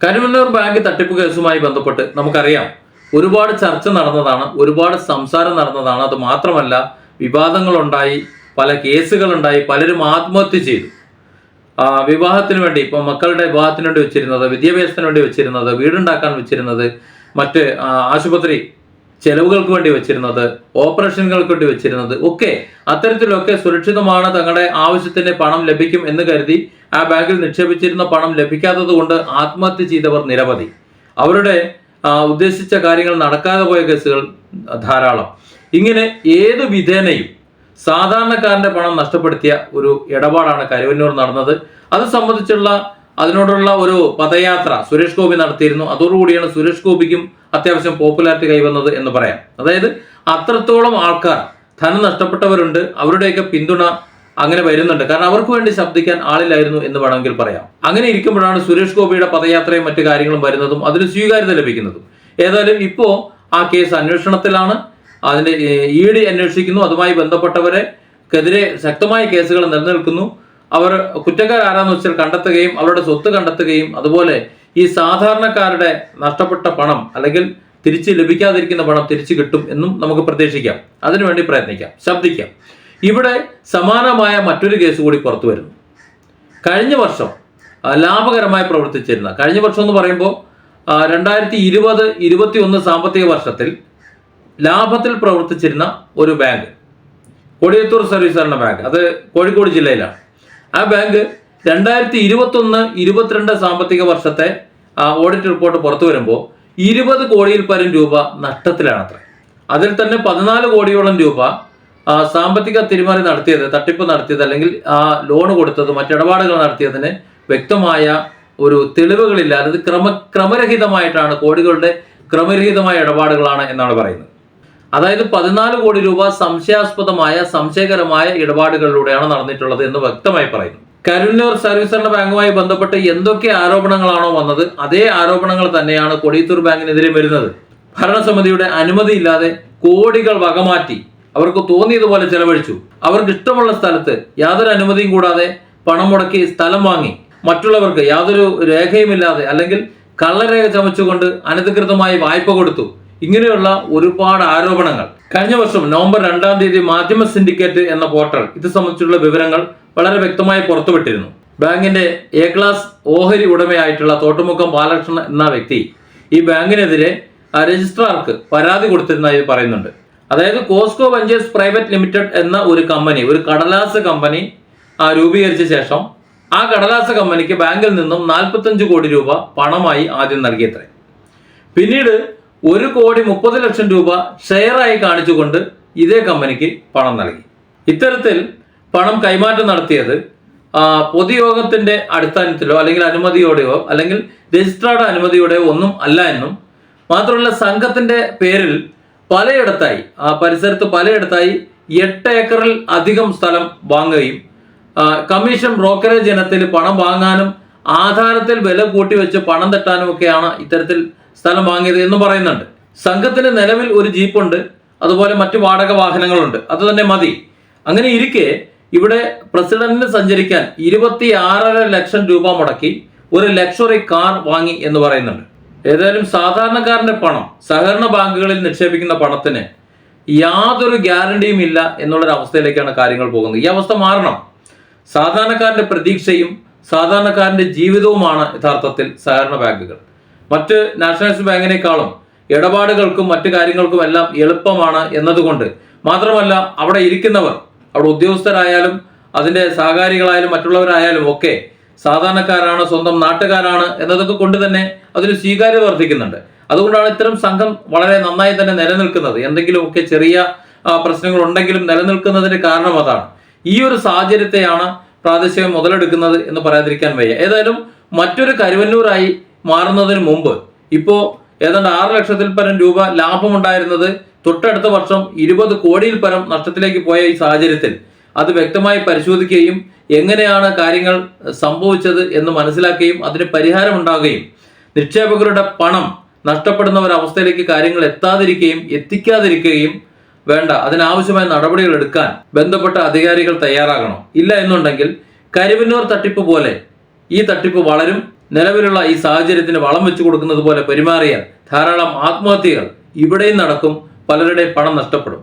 Karuvannur bank തട്ടിപ്പ് കേസുമായി ബന്ധപ്പെട്ട് നമുക്കറിയാം ഒരുപാട് ചർച്ച നടന്നതാണ് ഒരുപാട് സംസാരം നടന്നതാണ്. അത് മാത്രമല്ല വിവാദങ്ങളുണ്ടായി പല കേസുകളുണ്ടായി പലരും ആത്മഹത്യ ചെയ്തു. വിവാഹത്തിന് വേണ്ടി ഇപ്പോൾ മക്കളുടെ വിവാഹത്തിന് വേണ്ടി വെച്ചിരുന്നത് വിദ്യാഭ്യാസത്തിന് വേണ്ടി വെച്ചിരുന്നത് വീടുണ്ടാക്കാൻ വെച്ചിരുന്നത് മറ്റ് ആശുപത്രി ചെലവുകൾക്ക് വേണ്ടി വെച്ചിരുന്നത് ഓപ്പറേഷനുകൾക്ക് വേണ്ടി വെച്ചിരുന്നത് ഒക്കെ അത്തരത്തിലൊക്കെ സുരക്ഷിതമാണ് തങ്ങളുടെ ആവശ്യത്തിന് പണം ലഭിക്കും എന്ന് കരുതി ആ ബാങ്കിൽ നിക്ഷേപിച്ചിരുന്ന പണം ലഭിക്കാത്തത് കൊണ്ട് ആത്മഹത്യ ചെയ്തവർ നിരവധി. അവരുടെ ഉദ്ദേശിച്ച കാര്യങ്ങൾ നടക്കാതെ പോയ കേസുകൾ ധാരാളം. ഇങ്ങനെ ഏത് വിധേനയും സാധാരണക്കാരന്റെ പണം നഷ്ടപ്പെടുത്തിയ ഒരു ഇടപാടാണ് കരുവന്നൂർ നടന്നത്. അത് സംബന്ധിച്ചുള്ള അതിനോടുള്ള ഒരു പദയാത്ര സുരേഷ് ഗോപി നടത്തിയിരുന്നു. അതോടുകൂടിയാണ് സുരേഷ് ഗോപിക്കും അത്യാവശ്യം പോപ്പുലാരിറ്റി കൈവന്നത് എന്ന് പറയാം. അതായത് അത്രത്തോളം ആൾക്കാർ ധനം നഷ്ടപ്പെട്ടവരുണ്ട്. അവരുടെയൊക്കെ പിന്തുണ അങ്ങനെ വരുന്നുണ്ട്. കാരണം അവർക്ക് വേണ്ടി ശബ്ദിക്കാൻ ആളില്ലായിരുന്നു എന്ന് വേണമെങ്കിൽ പറയാം. അങ്ങനെ ഇരിക്കുമ്പോഴാണ് സുരേഷ് ഗോപിയുടെ പദയാത്രയും മറ്റു കാര്യങ്ങളും വരുന്നതും അതിന് സ്വീകാര്യത ലഭിക്കുന്നതും. ഏതായാലും ഇപ്പോ ആ കേസ് അന്വേഷണത്തിലാണ്. അതിന്റെ ഇ ഡി അന്വേഷിക്കുന്നു. അതുമായി ബന്ധപ്പെട്ടവരെ ക്കെതിരെ ശക്തമായ കേസുകൾ നിലനിൽക്കുന്നു. അവർ കുറ്റക്കാരാണെന്ന് വെച്ചാൽ കണ്ടെത്തുകയും അവരുടെ സ്വത്ത് കണ്ടെത്തുകയും അതുപോലെ ഈ സാധാരണക്കാരുടെ നഷ്ടപ്പെട്ട പണം അല്ലെങ്കിൽ തിരിച്ച് ലഭിക്കാതിരിക്കുന്ന പണം തിരിച്ചു കിട്ടും എന്നും നമുക്ക് പ്രതീക്ഷിക്കാം. അതിനുവേണ്ടി പ്രയത്നിക്കാം. ശബ്ദിക്കാം. ഇവിടെ സമാനമായ മറ്റൊരു കേസ് കൂടി പുറത്തു വരുന്നു. കഴിഞ്ഞ വർഷം ലാഭകരമായി പ്രവർത്തിച്ചിരുന്ന കഴിഞ്ഞ വർഷം എന്ന് പറയുമ്പോൾ രണ്ടായിരത്തി ഇരുപത് ഇരുപത്തി ഒന്ന് സാമ്പത്തിക വർഷത്തിൽ ലാഭത്തിൽ പ്രവർത്തിച്ചിരുന്ന ഒരു ബാങ്ക് കൊടിയത്തൂർ സർവീസ് എന്ന ബാങ്ക് അത് കോഴിക്കോട് ജില്ലയിലാണ്. ആ ബാങ്ക് രണ്ടായിരത്തി ഇരുപത്തൊന്ന് ഇരുപത്തിരണ്ട് സാമ്പത്തിക വർഷത്തെ ഓഡിറ്റ് റിപ്പോർട്ട് പുറത്തു വരുമ്പോൾ ഇരുപത് കോടിയിൽ പരം രൂപ നഷ്ടത്തിലാണത്രേ. അതിൽ തന്നെ പതിനാല് കോടിയോളം രൂപ സാമ്പത്തിക തിരിമറി നടത്തിയത് തട്ടിപ്പ് നടത്തിയത് അല്ലെങ്കിൽ ആ ലോൺ കൊടുത്തത് മറ്റിടപാടുകൾ നടത്തിയതിന് വ്യക്തമായ ഒരു തെളിവുകളില്ല. അതായത് ക്രമ ക്രമരഹിതമായിട്ടാണ് കോടികളുടെ ക്രമരഹിതമായ ഇടപാടുകളാണ് എന്നാണ് പറയുന്നത്. അതായത് പതിനാല് കോടി രൂപ സംശയാസ്പദമായ സംശയകരമായ ഇടപാടുകളിലൂടെയാണ് നടന്നിട്ടുള്ളത് എന്ന് വ്യക്തമായി പറയുന്നു. കരുന്നൂർ സർവീസ് സഹകരണ ബാങ്കുമായി ബന്ധപ്പെട്ട് എന്തൊക്കെ ആരോപണങ്ങളാണോ വന്നത് അതേ ആരോപണങ്ങൾ തന്നെയാണ് കൊടിയത്തൂർ ബാങ്കിനെതിരെ വരുന്നത്. ഭരണസമിതിയുടെ അനുമതിയില്ലാതെ കോടികൾ വകമാറ്റി അവർക്ക് തോന്നിയതുപോലെ ചെലവഴിച്ചു. അവർക്ക് ഇഷ്ടമുള്ള സ്ഥലത്ത് യാതൊരു അനുമതിയും കൂടാതെ പണം മുടക്കി സ്ഥലം വാങ്ങി. മറ്റുള്ളവർക്ക് യാതൊരു രേഖയുമില്ലാതെ അല്ലെങ്കിൽ കള്ളരേഖ ചമച്ചുകൊണ്ട് അനധികൃതമായി വായ്പ കൊടുത്തു. ഇങ്ങനെയുള്ള ഒരുപാട് ആരോപണങ്ങൾ. കഴിഞ്ഞ വർഷം നവംബർ രണ്ടാം തീയതി മാധ്യമ സിൻഡിക്കേറ്റ് എന്ന പോർട്ടൽ ഇത് സംബന്ധിച്ചുള്ള വിവരങ്ങൾ വളരെ വ്യക്തമായി പുറത്തുവിട്ടിരുന്നു. ബാങ്കിന്റെ എ ക്ലാസ് ഓഹരി ഉടമയായിട്ടുള്ള തോട്ടുമുഖം ബാലകൃഷ്ണൻ എന്ന വ്യക്തി ഈ ബാങ്കിനെതിരെ രജിസ്ട്രാർക്ക് പരാതി കൊടുത്തിരുന്നതായി പറയുന്നുണ്ട്. അതായത് കോസ്കോ വെഞ്ചേഴ്സ് പ്രൈവറ്റ് ലിമിറ്റഡ് എന്ന ഒരു കമ്പനി ഒരു കടലാസ് കമ്പനി രൂപീകരിച്ച ശേഷം ആ കടലാസ് കമ്പനിക്ക് ബാങ്കിൽ നിന്നും നാൽപ്പത്തഞ്ച് കോടി രൂപ പണമായി ആദ്യം നൽകിയത്രേ. പിന്നീട് ഒരു കോടി മുപ്പത് ലക്ഷം രൂപ ഷെയറായി കാണിച്ചുകൊണ്ട് ഇതേ കമ്പനിക്ക് പണം നൽകി. ഇത്തരത്തിൽ പണം കൈമാറ്റം നടത്തിയത് പൊതുയോഗത്തിന്റെ അടിസ്ഥാനത്തിലോ അല്ലെങ്കിൽ അനുമതിയോടെയോ അല്ലെങ്കിൽ രജിസ്ട്രാർഡ് അനുമതിയോടെയോ ഒന്നും അല്ല എന്നും മാത്രമല്ല സംഘത്തിന്റെ പേരിൽ പലയിടത്തായി ആ പരിസരത്ത് പലയിടത്തായി എട്ട് ഏക്കറിൽ അധികം സ്ഥലം വാങ്ങുകയും കമ്മീഷൻ ബ്രോക്കറേജ് ഇനത്തിൽ പണം വാങ്ങാനും ആധാരത്തിൽ വില കൂട്ടി വെച്ച് പണം തട്ടാനും ഒക്കെയാണ് ഇത്തരത്തിൽ സ്ഥലം വാങ്ങിയത് എന്ന് പറയുന്നുണ്ട്. സംഘത്തിന് നിലവിൽ ഒരു ജീപ്പുണ്ട് അതുപോലെ മറ്റു വാടക വാഹനങ്ങളുണ്ട്. അത് തന്നെ മതി. അങ്ങനെ ഇരിക്കെ ഇവിടെ പ്രസിഡന്റിന് സഞ്ചരിക്കാൻ ഇരുപത്തി ആറര ലക്ഷം രൂപ മുടക്കി ഒരു ലക്ഷറി കാർ വാങ്ങി എന്ന് പറയുന്നുണ്ട്. ഏതായാലും സാധാരണക്കാരന്റെ പണം സഹകരണ ബാങ്കുകളിൽ നിക്ഷേപിക്കുന്ന പണത്തിന് യാതൊരു ഗ്യാരണ്ടിയും ഇല്ല എന്നുള്ളൊരു അവസ്ഥയിലേക്കാണ് കാര്യങ്ങൾ പോകുന്നത്. ഈ അവസ്ഥ മാറണം. സാധാരണക്കാരന്റെ പ്രതീക്ഷയും സാധാരണക്കാരന്റെ ജീവിതവുമാണ് യഥാർത്ഥത്തിൽ സഹകരണ ബാങ്കുകൾ. മറ്റ് നാഷണലൈസ് ബാങ്കിനേക്കാളും ഇടപാടുകൾക്കും മറ്റു കാര്യങ്ങൾക്കും എല്ലാം എളുപ്പമാണ് എന്നതുകൊണ്ട് മാത്രമല്ല അവിടെ ഇരിക്കുന്നവർ അവിടെ ഉദ്യോഗസ്ഥരായാലും അതിന്റെ സഹകാരികളായാലും മറ്റുള്ളവരായാലും ഒക്കെ സാധാരണക്കാരാണ് സ്വന്തം നാട്ടുകാരാണ് എന്നതൊക്കെ കൊണ്ട് തന്നെ അതിന് സ്വീകാര്യത വർദ്ധിക്കുന്നുണ്ട്. അതുകൊണ്ടാണ് ഇത്തരം സംഘം വളരെ നന്നായി തന്നെ നിലനിൽക്കുന്നത്. എന്തെങ്കിലുമൊക്കെ ചെറിയ പ്രശ്നങ്ങൾ ഉണ്ടെങ്കിലും നിലനിൽക്കുന്നതിന് കാരണം അതാണ്. ഈ ഒരു സാഹചര്യത്തെയാണ് പ്രാദേശികം മുതലെടുക്കുന്നത് എന്ന് പറയാതിരിക്കാൻ വയ്യ. ഏതായാലും മറ്റൊരു കരുവന്നൂരായി മാറുന്നതിന് മുമ്പ് ഇപ്പോ ഏതാണ്ട് ആറ് ലക്ഷത്തിൽ പരം രൂപ ലാഭമുണ്ടായിരുന്നത് തൊട്ടടുത്ത വർഷം ഇരുപത് കോടിയിൽ പരം നഷ്ടത്തിലേക്ക് പോയ ഈ സാഹചര്യത്തിൽ അത് വ്യക്തമായി പരിശോധിക്കുകയും എങ്ങനെയാണ് കാര്യങ്ങൾ സംഭവിച്ചത് എന്ന് മനസ്സിലാക്കുകയും അതിന് പരിഹാരം ഉണ്ടാകുകയും നിക്ഷേപകരുടെ പണം നഷ്ടപ്പെടുന്ന ഒരവസ്ഥയിലേക്ക് കാര്യങ്ങൾ എത്താതിരിക്കുകയും എത്തിക്കാതിരിക്കുകയും വേണ്ട. അതിനാവശ്യമായ നടപടികൾ എടുക്കാൻ ബന്ധപ്പെട്ട അധികാരികൾ തയ്യാറാകണം. ഇല്ല എന്നുണ്ടെങ്കിൽ കരുവന്നൂർ തട്ടിപ്പ് പോലെ ഈ തട്ടിപ്പ് വളരും. നിലവിലുള്ള ഈ സാഹചര്യത്തിന് വളം വെച്ചു കൊടുക്കുന്നത് പോലെ പെരുമാറിയാൽ ധാരാളം ആത്മഹത്യകൾ ഇവിടെയും നടക്കും. പലരുടെയും പണം നഷ്ടപ്പെടും.